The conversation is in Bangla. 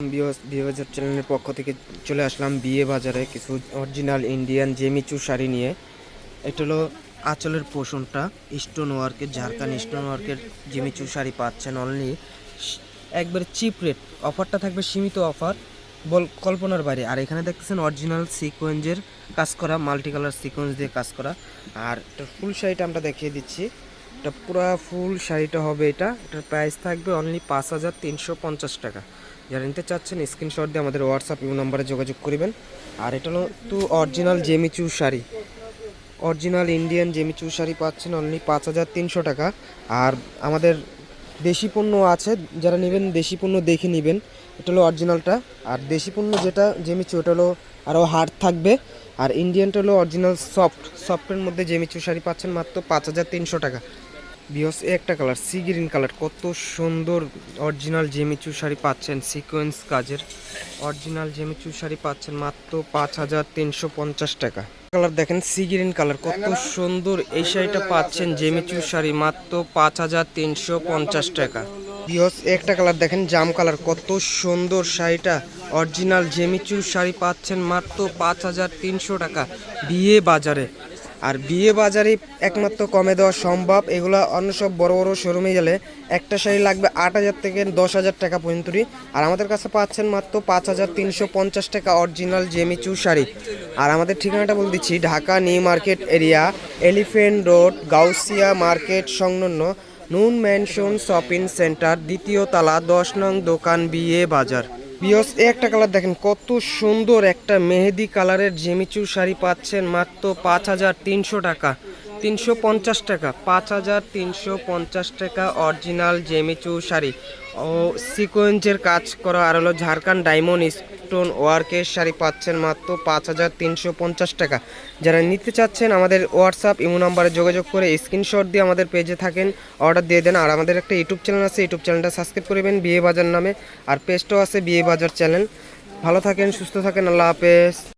বিয়ে বাজার চ্যানেলের পক্ষ থেকে চলে আসলাম বিয়ে বাজারে কিছু অরিজিনাল ইন্ডিয়ান জেমিচু শাড়ি নিয়ে। এটা হলো আঁচলের পোষণটা স্টোন ওয়ার্কের ঝাড়খান্ড স্টোন ওয়ার্কের জেমিচু শাড়ি পাচ্ছেন অনলি একবারে চিপ রেট অফারটা থাকবে সীমিত অফার বল কল্পনার বাইরে। আর এখানে দেখতেছেন অরিজিনাল সিকোয়েন্সের কাজ করা মাল্টি কালার সিকোয়েন্স দিয়ে কাজ করা। আর এটা ফুল শাড়িটা আমরা দেখিয়ে দিচ্ছি। এটা পুরো ফুল শাড়িটা হবে এটা। এটার প্রাইস থাকবে অনলি পাঁচ হাজার তিনশো পঞ্চাশ টাকা। যারা নিতে চাচ্ছেন স্ক্রিনশট দিয়ে আমাদের হোয়াটসঅ্যাপ ইউ নম্বরে যোগাযোগ করবেন। আর এটা হলো তো অরিজিনাল জেমিচু শাড়ি। অরিজিনাল ইন্ডিয়ান জেমিচু শাড়ি পাচ্ছেন অনলি পাঁচ হাজার তিনশো টাকা। আর আমাদের দেশি পণ্য আছে, যারা নেবেন দেশি পণ্য দেখে নেবেন, এটা হলো অরিজিনালটা আর দেশি পণ্য যেটা জেমিচু ওটা হলো আরও হার্ড থাকবে। আর ইন্ডিয়ানটা হলো অরিজিনাল সফট সফটের মধ্যে জেমিচু শাড়ি পাচ্ছেন মাত্র পাঁচ হাজার তিনশো টাকা। বিহস একটা কালার সি গ্রিন কালার কত সুন্দর অরিজিনাল জেমিচু শাড়ি পাচ্ছেন সিকোয়েন্স কাজের। অরিজিনাল জেমিচু শাড়ি পাচ্ছেন মাত্র পাঁচ হাজার তিনশো পঞ্চাশ টাকা। কালার দেখেন সি গ্রিন কালার কত সুন্দর এই শাড়িটা পাচ্ছেন জেমিচু শাড়ি মাত্র পাঁচ হাজার তিনশো পঞ্চাশ টাকা। বিহস একটা কালার দেখেন, জাম কালার কত সুন্দর শাড়িটা। অরিজিনাল জেমিচু শাড়ি পাচ্ছেন মাত্র পাঁচ হাজার তিনশো টাকা। বিয়ে বাজারে। আর বিয়ে বাজারে একমাত্র কমে দেওয়া সম্ভব। এগুলো অন্য সব বড় বড় শোরুমে গেলে একটা শাড়ি লাগবে আট হাজার থেকে দশ হাজার টাকা পর্যন্তই আর আমাদের কাছে পাচ্ছেন মাত্র পাঁচ হাজার তিনশো পঞ্চাশ টাকা অরিজিনাল জেমিচু শাড়ি। আর আমাদের ঠিকানাটা বলে দিচ্ছি, Dhaka new market area, elephant road, Gausia market, সংলগ্ন নুন ম্যানশন শপিং সেন্টার, দ্বিতীয় তালা, দশ নং দোকান বিয়ে বাজার। বিয়স একটা কালার দেখেন, কত সুন্দর একটা মেহেদি কালারের জেমিচু শাড়ি পাচ্ছেন মাত্র পাঁচ হাজার তিনশো টাকা। তিনশো পঞ্চাশ টাকা, পাঁচ হাজার তিনশো পঞ্চাশ টাকা অরিজিনাল জেমিচু শাড়ি। ও সিকোয়েন্সের কাজ করা আর হলো ঝাড়খান্ড ডায়মন্ড স্টোন ওয়ার্কের শাড়ি পাচ্ছেন মাত্র পাঁচ হাজার তিনশো পঞ্চাশ টাকা। যারা নিতে চাচ্ছেন আমাদের হোয়াটসঅ্যাপ, ইমো নাম্বারে যোগাযোগ করে স্ক্রিনশট দিয়ে আমাদের পেজে থাকেন, অর্ডার দিয়ে দেন। আর আমাদের একটা ইউটিউব চ্যানেল আছে, ইউটিউব চ্যানেলটা সাবস্ক্রাইব করবেন বিয়ে বাজার নামে। আর পেজটাও আছে বিয়ে বাজার চ্যানেল। ভালো থাকেন, সুস্থ থাকেন, আল্লাহ হাফেজ।